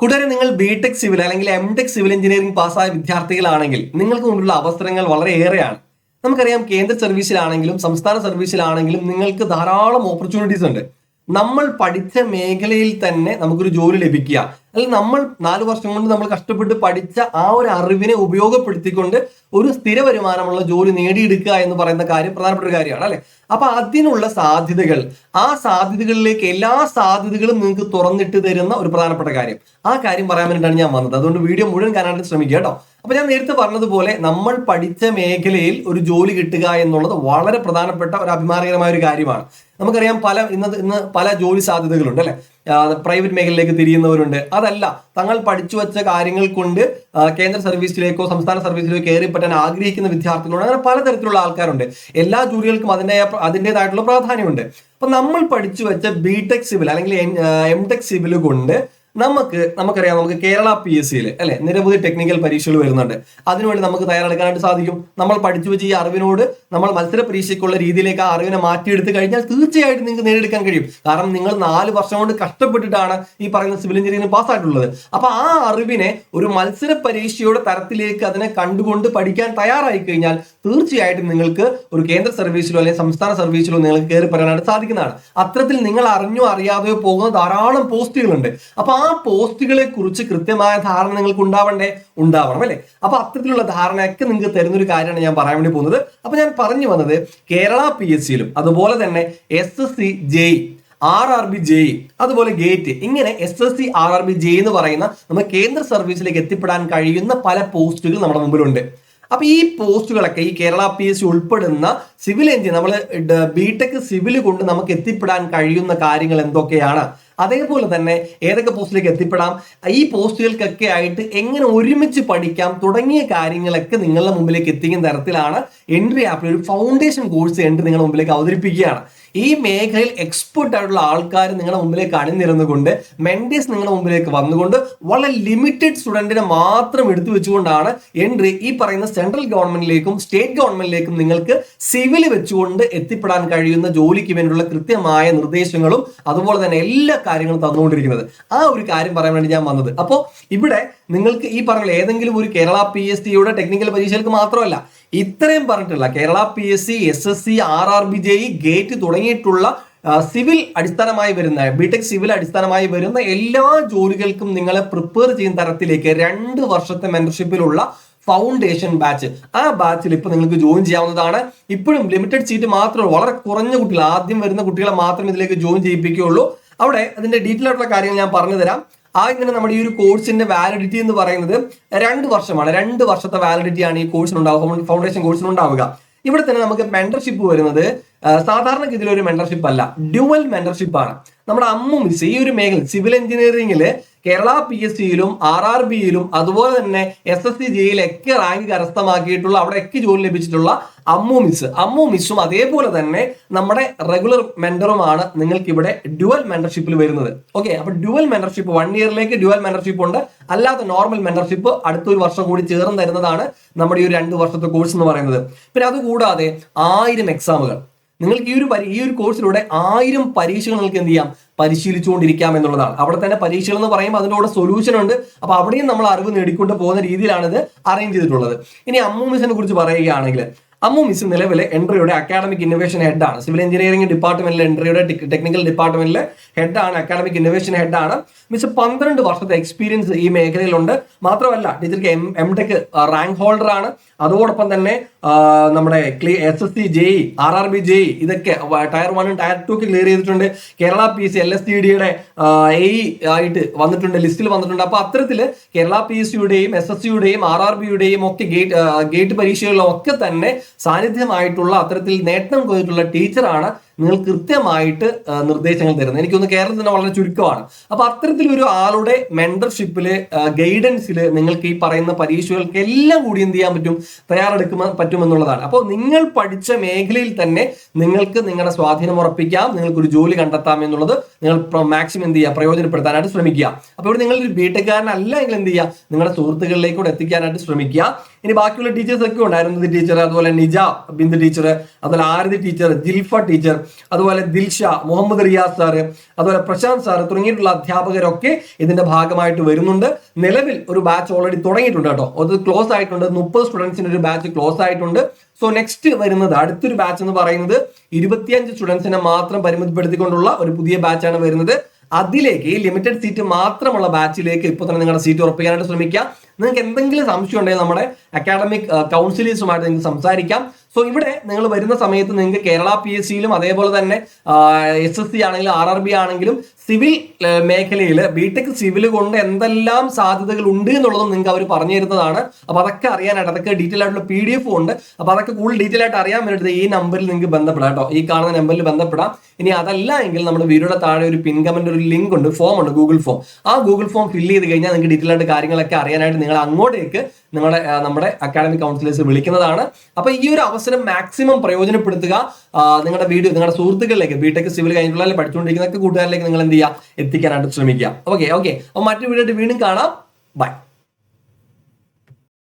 കൂടാതെ നിങ്ങൾ BTech civil അല്ലെങ്കിൽ എം ടെക് സിവിൽ എഞ്ചിനീയറിംഗ് പാസ്സായ വിദ്യാർത്ഥികളാണെങ്കിൽ നിങ്ങൾക്ക് മുമ്പിലുള്ള അവസരങ്ങൾ വളരെ ഏറെയാണ്. നമുക്കറിയാം കേന്ദ്ര സർവീസിലാണെങ്കിലും സംസ്ഥാന സർവീസിലാണെങ്കിലും നിങ്ങൾക്ക് ധാരാളം ഓപ്പർച്യൂണിറ്റീസ് ഉണ്ട്. നമ്മൾ പഠിച്ച മേഖലയിൽ തന്നെ നമുക്കൊരു ജോലി ലഭിക്കുക. അല്ലെങ്കിൽ നമ്മൾ നാല് വർഷം കൊണ്ട് നമ്മൾ കഷ്ടപ്പെട്ട് പഠിച്ച ആ ഒരു അറിവിനെ ഉപയോഗപ്പെടുത്തിക്കൊണ്ട് ഒരു സ്ഥിര വരുമാനമുള്ള ജോലി നേടിയെടുക്കുക എന്ന് പറയുന്ന കാര്യം പ്രധാനപ്പെട്ട ഒരു കാര്യമാണ് അല്ലെ? അപ്പൊ അതിനുള്ള സാധ്യതകൾ ആ സാധ്യതകളിലേക്ക് എല്ലാ സാധ്യതകളും നിങ്ങൾക്ക് തുറന്നിട്ട് തരുന്ന ഒരു പ്രധാനപ്പെട്ട കാര്യം. ആ കാര്യം പറയാൻ വേണ്ടിയിട്ടാണ് ഞാൻ വന്നത്. അതുകൊണ്ട് വീഡിയോ മുഴുവൻ കാണാനായിട്ട് ശ്രമിക്കുക കേട്ടോ. അപ്പൊ ഞാൻ നേരത്തെ പറഞ്ഞതുപോലെ നമ്മൾ പഠിച്ച മേഖലയിൽ ഒരു ജോലി കിട്ടുക എന്നുള്ളത് വളരെ പ്രധാനപ്പെട്ട ഒരു അഭിമാനകരമായ ഒരു കാര്യമാണ്. നമുക്കറിയാം പല ഇന്ന് ഇന്ന് പല ജോലി സാധ്യതകളുണ്ട് അല്ലെ? പ്രൈവറ്റ് മേഖലയിലേക്ക് തിരിയുന്നവരുണ്ട്. അതല്ല തങ്ങൾ പഠിച്ചു വെച്ച കാര്യങ്ങൾ കൊണ്ട് കേന്ദ്ര സർവീസിലേക്കോ സംസ്ഥാന സർവീസിലേക്കോ കയറി പറ്റാൻ ആഗ്രഹിക്കുന്ന വിദ്യാർത്ഥികളോട് അങ്ങനെ പലതരത്തിലുള്ള ആൾക്കാരുണ്ട്. എല്ലാ ജോലികൾക്കും അതിന്റെ അതിന്റെതായിട്ടുള്ള പ്രാധാന്യമുണ്ട്. അപ്പൊ നമ്മൾ പഠിച്ചു വെച്ച ബി ടെക് സിവിൽ അല്ലെങ്കിൽ എം ടെക് സിവിൽ കൊണ്ട് നമുക്ക് നമുക്കറിയാം നമുക്ക് കേരള പി എസ് സിയിൽ അല്ലെ? നിരവധി ടെക്നിക്കൽ പരീക്ഷകൾ വരുന്നുണ്ട്. അതിനുവേണ്ടി നമുക്ക് തയ്യാറെടുക്കാനായിട്ട് സാധിക്കും. നമ്മൾ പഠിച്ചു വെച്ച ഈ അറിവിനോട് നമ്മൾ മത്സര പരീക്ഷയ്ക്കുള്ള രീതിയിലേക്ക് ആ അറിവിനെ മാറ്റിയെടുത്ത് കഴിഞ്ഞാൽ തീർച്ചയായിട്ടും നിങ്ങൾക്ക് നേടിയെടുക്കാൻ കഴിയും. കാരണം നിങ്ങൾ നാല് വർഷം കൊണ്ട് കഷ്ടപ്പെട്ടിട്ടാണ് ഈ പറയുന്ന സിവിൽ എഞ്ചിനീയറിംഗ് പാസ്സായിട്ടുള്ളത്. അപ്പൊ ആ അറിവിനെ ഒരു മത്സര പരീക്ഷയുടെ തരത്തിലേക്ക് അതിനെ കണ്ടുകൊണ്ട് പഠിക്കാൻ തയ്യാറായി കഴിഞ്ഞാൽ തീർച്ചയായിട്ടും നിങ്ങൾക്ക് ഒരു കേന്ദ്ര സർവീസിലോ അല്ലെങ്കിൽ സംസ്ഥാന സർവീസിലോ നിങ്ങൾക്ക് കയറി പറയാനായിട്ട് സാധിക്കുന്നതാണ്. അത്തരത്തിൽ നിങ്ങൾ അറിഞ്ഞോ അറിയാതെയോ പോകുന്ന ധാരാളം പോസ്റ്റുകളുണ്ട്. അപ്പൊ ആ പോസ്റ്റുകളെ കുറിച്ച് കൃത്യമായ ധാരണ നിങ്ങൾക്ക് ഉണ്ടാവണ്ടേ? ഉണ്ടാവണം അല്ലേ? അപ്പൊ അത്തരത്തിലുള്ള ധാരണയൊക്കെ നിങ്ങൾക്ക് തരുന്നൊരു കാര്യമാണ് ഞാൻ പറയാൻ വേണ്ടി പോകുന്നത്. അപ്പൊ ഞാൻ പറഞ്ഞു വന്നത് കേരള പി എസ് സിയിലും അതുപോലെ തന്നെ S S C J R R B J അതുപോലെ ഗേറ്റ് ഇങ്ങനെ S S C R R B J എന്ന് പറയുന്ന നമ്മൾ കേന്ദ്ര സർവീസിലേക്ക് എത്തിപ്പെടാൻ കഴിയുന്ന പല പോസ്റ്റുകൾ നമ്മുടെ മുമ്പിലുണ്ട്. അപ്പൊ ഈ പോസ്റ്റുകളൊക്കെ ഈ കേരള പി എസ് സി ഉൾപ്പെടുന്ന സിവിൽ എഞ്ചിനീയർ നമ്മൾ ബിടെക് സിവിൽ കൊണ്ട് നമുക്ക് എത്തിപ്പെടാൻ കഴിയുന്ന കാര്യങ്ങൾ എന്തൊക്കെയാണ്? അതേപോലെ തന്നെ ഏതൊക്കെ പോസ്റ്റിലേക്ക് എത്തിപ്പെടാം? ഈ പോസ്റ്റുകൾക്കൊക്കെ ആയിട്ട് എങ്ങനെ ഒരുമിച്ച് പഠിക്കാം? തുടങ്ങിയ കാര്യങ്ങളൊക്കെ നിങ്ങളുടെ മുമ്പിലേക്ക് എത്തിക്കുന്ന തരത്തിലാണ് എൻട്രി ആപ്പിൽ ഒരു ഫൗണ്ടേഷൻ കോഴ്സ് എൻട്രി നിങ്ങളുടെ മുമ്പിലേക്ക് അവതരിപ്പിക്കുകയാണ്. ഈ മേഖലയിൽ എക്സ്പെർട്ട് ആയിട്ടുള്ള ആൾക്കാർ നിങ്ങളുടെ മുമ്പിലേക്ക് അണിനിരന്നുകൊണ്ട് മെൻഡേഴ്സ് നിങ്ങളുടെ മുമ്പിലേക്ക് വന്നുകൊണ്ട് വളരെ ലിമിറ്റഡ് സ്റ്റുഡന്റിനെ മാത്രം എടുത്തു വെച്ചുകൊണ്ടാണ് എൻട്രി ഈ പറയുന്ന സെൻട്രൽ ഗവൺമെന്റിലേക്കും സ്റ്റേറ്റ് ഗവൺമെന്റിലേക്കും നിങ്ങൾക്ക് സിവിൽ വെച്ചുകൊണ്ട് എത്തിപ്പെടാൻ കഴിയുന്ന ജോലിക്ക് വേണ്ടിയുള്ള കൃത്യമായ നിർദ്ദേശങ്ങളും അതുപോലെ തന്നെ എല്ലാ കാര്യങ്ങളും തന്നുകൊണ്ടിരിക്കുന്നത്. ആ ഒരു കാര്യം പറയാൻ വേണ്ടി ഞാൻ വന്നത്. അപ്പോൾ ഇവിടെ നിങ്ങൾക്ക് ഈ പറഞ്ഞ ഏതെങ്കിലും ഒരു കേരള പി എസ് സിയുടെ ടെക്നിക്കൽ പരീക്ഷകൾക്ക് മാത്രമല്ല ഇത്രയും പറഞ്ഞിട്ടുള്ള Kerala P S C S S C R R B J GATE തുടങ്ങിയിട്ടുള്ള സിവിൽ അടിസ്ഥാനമായി വരുന്ന ബിടെക് സിവിൽ അടിസ്ഥാനമായി വരുന്ന എല്ലാ ജോലികൾക്കും നിങ്ങളെ പ്രിപ്പയർ ചെയ്യുന്ന തരത്തിലേക്ക് രണ്ട് വർഷത്തെ മെന്റർഷിപ്പിലുള്ള ഫൗണ്ടേഷൻ ബാച്ച് ആ ബാച്ചിൽ ഇപ്പൊ നിങ്ങൾക്ക് ജോയിൻ ചെയ്യാവുന്നതാണ്. ഇപ്പോഴും ലിമിറ്റഡ് സീറ്റ് മാത്രമേ വളരെ കുറഞ്ഞ കുട്ടികൾ ആദ്യം വരുന്ന കുട്ടികളെ മാത്രമേ ഇതിലേക്ക് ജോയിൻ ചെയ്യിപ്പിക്കുകയുള്ളൂ. അവിടെ അതിന്റെ ഡീറ്റെയിൽ ആയിട്ടുള്ള കാര്യങ്ങൾ ഞാൻ പറഞ്ഞു തരാം ആ ഇങ്ങനെ നമ്മുടെ ഈ ഒരു കോഴ്സിന്റെ വാലിഡിറ്റി എന്ന് പറയുന്നത് രണ്ട് വർഷമാണ്. രണ്ട് വർഷത്തെ വാലിഡിറ്റി ആണ് ഈ കോഴ്സിന് ഉണ്ടാവുക ഫൗണ്ടേഷൻ കോഴ്സിന് ഉണ്ടാവുക ഇവിടെ തന്നെ നമുക്ക് മെന്റർഷിപ്പ് വരുന്നത് സാധാരണ ഒരു മെന്റർഷിപ്പ് അല്ല ഡ്യുവൽ മെന്റർഷിപ്പ് ആണ്. നമ്മുടെ അമ്മു മിസ് ഈ ഒരു മേഖല സിവിൽ എഞ്ചിനീയറിംഗിൽ കേരള പി എസ് സിയിലും ആർ ആർ ബിയിലും അതുപോലെ തന്നെ എസ് എസ് സി ജിയിലൊക്കെ റാങ്ക് കരസ്ഥമാക്കിയിട്ടുള്ള അവിടെയൊക്കെ ജോലി ലഭിച്ചിട്ടുള്ള അമ്മു മിസ് അമ്മു മിസ്സും അതേപോലെ തന്നെ നമ്മുടെ റെഗുലർ മെന്ററുമാണ് നിങ്ങൾക്ക് ഇവിടെ ഡ്യുവൽ മെന്റർഷിപ്പിൽ വരുന്നത്. ഓക്കെ അപ്പൊ ഡ്യുവൽ മെന്റർഷിപ്പ് വൺ ഇയറിലേക്ക് ഡ്യുവൽ മെന്റർഷിപ്പ് ഉണ്ട്. അല്ലാത്ത നോർമൽ മെന്റർഷിപ്പ് അടുത്തൊരു വർഷം കൂടി ചേർന്ന് തരുന്നതാണ് നമ്മുടെ ഈ ഒരു രണ്ട് വർഷത്തെ കോഴ്സ് എന്ന് പറയുന്നത്. പിന്നെ അതുകൂടാതെ ആയിരം എക്സാമുകൾ നിങ്ങൾക്ക് ഈ ഒരു ഈ ഒരു കോഴ്സിലൂടെ ആയിരം പരീക്ഷകൾ നിങ്ങൾക്ക് എന്ത് ചെയ്യാം? പരിശീലിച്ചുകൊണ്ടിരിക്കാം എന്നുള്ളതാണ്. അവിടെ തന്നെ പരീക്ഷകൾ എന്ന് പറയുമ്പോൾ അതിന്റെ കൂടെ സൊല്യൂഷൻ ഉണ്ട്. അപ്പോൾ അവിടെയും നമ്മൾ അറിവ് നേടിക്കൊണ്ട് പോകുന്ന രീതിയിലാണ് ഇത് അറേഞ്ച് ചെയ്തിട്ടുള്ളത്. ഇനി അമ്മൂമിസിനെ കുറിച്ച് പറയുകയാണെങ്കിൽ അമ്മു മിസ് നിലവിലെ എൻട്രിയുടെ അക്കാഡമിക് ഇന്നോവേഷൻ ഹെഡാണ് സിവിൽ എഞ്ചിനീയറിംഗ് ഡിപ്പാർട്ട്മെന്റിലെ എൻട്രിയുടെ ടെക്നിക്കൽ ഡിപ്പാർട്ട്മെന്റിലെ ഹെഡാണ് അക്കാഡമിക് ഇന്നോവേഷൻ ഹെഡാണ് മിസ് പന്ത്രണ്ട് വർഷത്തെ എക്സ്പീരിയൻസ് ഈ മേഖലയിലുണ്ട്. മാത്രമല്ല ടീച്ചർക്ക് M M Tech rank holder ആണ്. അതോടൊപ്പം തന്നെ നമ്മുടെ നമ്മുടെ S S C J R R B J ഇതൊക്കെ ടയർ വണ്ണും ടയർ ടു ക്ലിയർ ചെയ്തിട്ടുണ്ട്. Kerala P C L S T ഡിയുടെ എ ആയിട്ട് വന്നിട്ടുണ്ട് ലിസ്റ്റിൽ വന്നിട്ടുണ്ട്. അപ്പൊ അത്തരത്തിൽ കേരള പി എസ് സിയുടെയും എസ് എസ് സിയുടെയും ആർ ആർ ബിയുടെയും ഒക്കെ ഗേറ്റ് ഗേറ്റ് പരീക്ഷകളിലും ഒക്കെ തന്നെ സാന്നിധ്യമായിട്ടുള്ള അത്തരത്തിൽ നേട്ടം കൊയ്തിട്ടുള്ള ടീച്ചറാണ് നിങ്ങൾ കൃത്യമായിട്ട് നിർദ്ദേശങ്ങൾ തരുന്നത്. എനിക്കൊന്ന് കേരളത്തിൽ തന്നെ വളരെ ചുരുക്കമാണ്. അപ്പൊ അത്തരത്തിലൊരു ആളുടെ മെന്റർഷിപ്പിൽ ഗൈഡൻസിൽ നിങ്ങൾക്ക് ഈ പറയുന്ന പരീക്ഷകൾക്ക് എല്ലാം കൂടി എന്ത് ചെയ്യാൻ പറ്റും? തയ്യാറെടുക്കുമ്പോൾ പറ്റുമെന്നുള്ളതാണ്. അപ്പോൾ നിങ്ങൾ പഠിച്ച മേഖലയിൽ തന്നെ നിങ്ങൾക്ക് നിങ്ങളുടെ സ്വാധീനം ഉറപ്പിക്കാം. നിങ്ങൾക്കൊരു ജോലി കണ്ടെത്താം എന്നുള്ളത് നിങ്ങൾ മാക്സിമം എന്ത് ചെയ്യുക പ്രയോജനപ്പെടുത്താനായിട്ട് ശ്രമിക്കുക. അപ്പോൾ ഇവിടെ നിങ്ങൾ ഒരു ബിടെക്കാരനല്ല എങ്കിൽ എന്ത് ചെയ്യുക നിങ്ങളുടെ സുഹൃത്തുക്കളിലേക്ക് കൂടെ എത്തിക്കാനായിട്ട് ശ്രമിക്കുക. ഇനി ബാക്കിയുള്ള ടീച്ചേഴ്സ് ഒക്കെ ഉണ്ടായിരുന്നു. ടീച്ചർ അതുപോലെ നിജ ബിന്ദു ടീച്ചർ അതുപോലെ ആരതി ടീച്ചർ ജിൽഫ ടീച്ചർ അതുപോലെ ദിൽഷ മുഹമ്മദ് റിയാസ് സാറ് അതുപോലെ പ്രശാന്ത് സാറ് തുടങ്ങിയിട്ടുള്ള അധ്യാപകരൊക്കെ ഇതിന്റെ ഭാഗമായിട്ട് വരുന്നുണ്ട്. നിലവിൽ ഒരു ബാച്ച് ഓൾറെഡി തുടങ്ങിയിട്ടുണ്ട് കേട്ടോ. അത് ക്ലോസ് ആയിട്ടുണ്ട്. മുപ്പത് സ്റ്റുഡൻസിന്റെ ഒരു ബാച്ച് ക്ലോസ് ആയിട്ടുണ്ട്. സോ നെക്സ്റ്റ് വരുന്നത് അടുത്തൊരു ബാച്ച് എന്ന് പറയുന്നത് ഇരുപത്തിയഞ്ച് സ്റ്റുഡൻസിനെ മാത്രം പരിമിതപ്പെടുത്തിക്കൊണ്ടുള്ള ഒരു പുതിയ ബാച്ചാണ് വരുന്നത്. അതിലേക്ക് ലിമിറ്റഡ് സീറ്റ് മാത്രമുള്ള ബാച്ചിലേക്ക് ഇപ്പോൾ തന്നെ നിങ്ങളുടെ സീറ്റ് ഉറപ്പിക്കാനായിട്ട് ശ്രമിക്കുക. നിങ്ങൾക്ക് എന്തെങ്കിലും സംശയം ഉണ്ടെങ്കിൽ നമ്മുടെ അക്കാഡമിക് കൗൺസിലേഴ്സുമായിട്ട് നിങ്ങൾക്ക് സംസാരിക്കാം. സോ ഇവിടെ നിങ്ങൾ വരുന്ന സമയത്ത് നിങ്ങൾക്ക് കേരള പി എസ് സിയിലും അതേപോലെ തന്നെ എസ് എസ് സി ആണെങ്കിലും ആർ ആർ ബി ആണെങ്കിലും സിവിൽ മേഖലയിൽ ബിടെക് സിവിൽ കൊണ്ട് എന്തെല്ലാം സാധ്യതകൾ ഉണ്ട് എന്നുള്ളതും നിങ്ങൾക്ക് അവർ പറഞ്ഞു തരുന്നതാണ്. അപ്പൊ അതൊക്കെ അറിയാനായിട്ട് അതൊക്കെ ഡീറ്റെയിൽ ആയിട്ടുള്ള പി ഡി എഫ് ഉണ്ട്. അപ്പോൾ അതൊക്കെ കൂടുതൽ ഡീറ്റെയിൽ ആയിട്ട് അറിയാൻ വേണ്ടിയിട്ട് ഈ നമ്പറിൽ നിങ്ങൾക്ക് ബന്ധപ്പെടാം കേട്ടോ. ഈ കാണുന്ന നമ്പറിൽ ബന്ധപ്പെടാം. ഇനി അതല്ല എങ്കിൽ നമ്മുടെ വീഡിയോയുടെ താഴെ ഒരു പിൻ കമന്റ് ഒരു ലിങ്ക് ഉണ്ട് ഫോം ഉണ്ട് ഗൂഗിൾ ഫോം ആ ഗൂഗിൾ ഫോം ഫില്ല് ചെയ്ത് കഴിഞ്ഞാൽ നിങ്ങൾക്ക് ഡീറ്റെയിൽ ആയിട്ട് കാര്യങ്ങളൊക്കെ അറിയാനായിട്ട് നിങ്ങൾ അങ്ങോട്ടേക്ക് നിങ്ങളുടെ നമ്മുടെ അക്കാഡമിക് കൗൺസിലേഴ്സ് വിളിക്കുന്നതാണ്. അപ്പൊ ഈ ഒരു അവസരം മാക്സിമം പ്രയോജനപ്പെടുത്തുക. നിങ്ങളുടെ വീഡിയോ നിങ്ങളുടെ സുഹൃത്തുക്കളിലേക്ക് ബിടെക് സിവിൽ കഴിഞ്ഞിട്ടുള്ള പഠിച്ചുകൊണ്ടിരിക്കുന്ന കൂട്ടുകാരിലേക്ക് നിങ്ങൾ എന്ത് ചെയ്യുക? എത്തിക്കാനായിട്ട് ശ്രമിക്കുക. ഓക്കെ ഓക്കെ അപ്പൊ മറ്റൊരു വീഡിയോ വീണ്ടും കാണാം. ബൈ